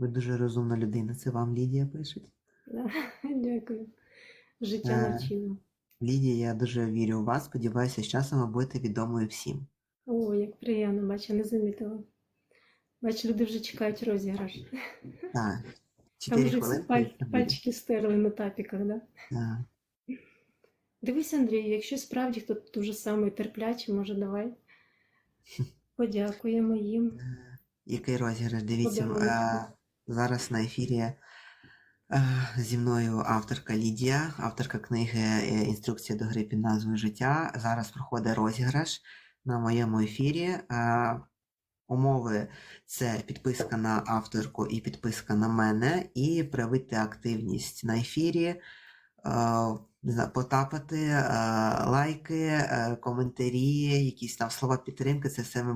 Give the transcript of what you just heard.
Ви дуже розумна людина. Це вам Лідія пише. Да. Дякую. Життя Е. навчило. Лідія, я дуже вірю у вас. Сподіваюся, з часом ви будете відомою всім. О, як приємно, бачу, не замітила. Бачу, люди вже чекають розіграш. Так. Там вже всі пальчики стерли на тапіках, да? Так. Дивись, Андрій, якщо справді хто дуже самий терплячий, може, давай подякуємо їм. Е, Який розіграш? Дивіться, зараз на ефірі е, зі мною авторка Лідія, авторка книги е, Інструкція до гри під назвою Життя. Зараз проходить розіграш на моєму ефірі. Е, Умови це підписка на авторку і підписка на мене, і проявити активність на ефірі, потапати, лайки, коментарі, якісь там слова підтримки. Це все ми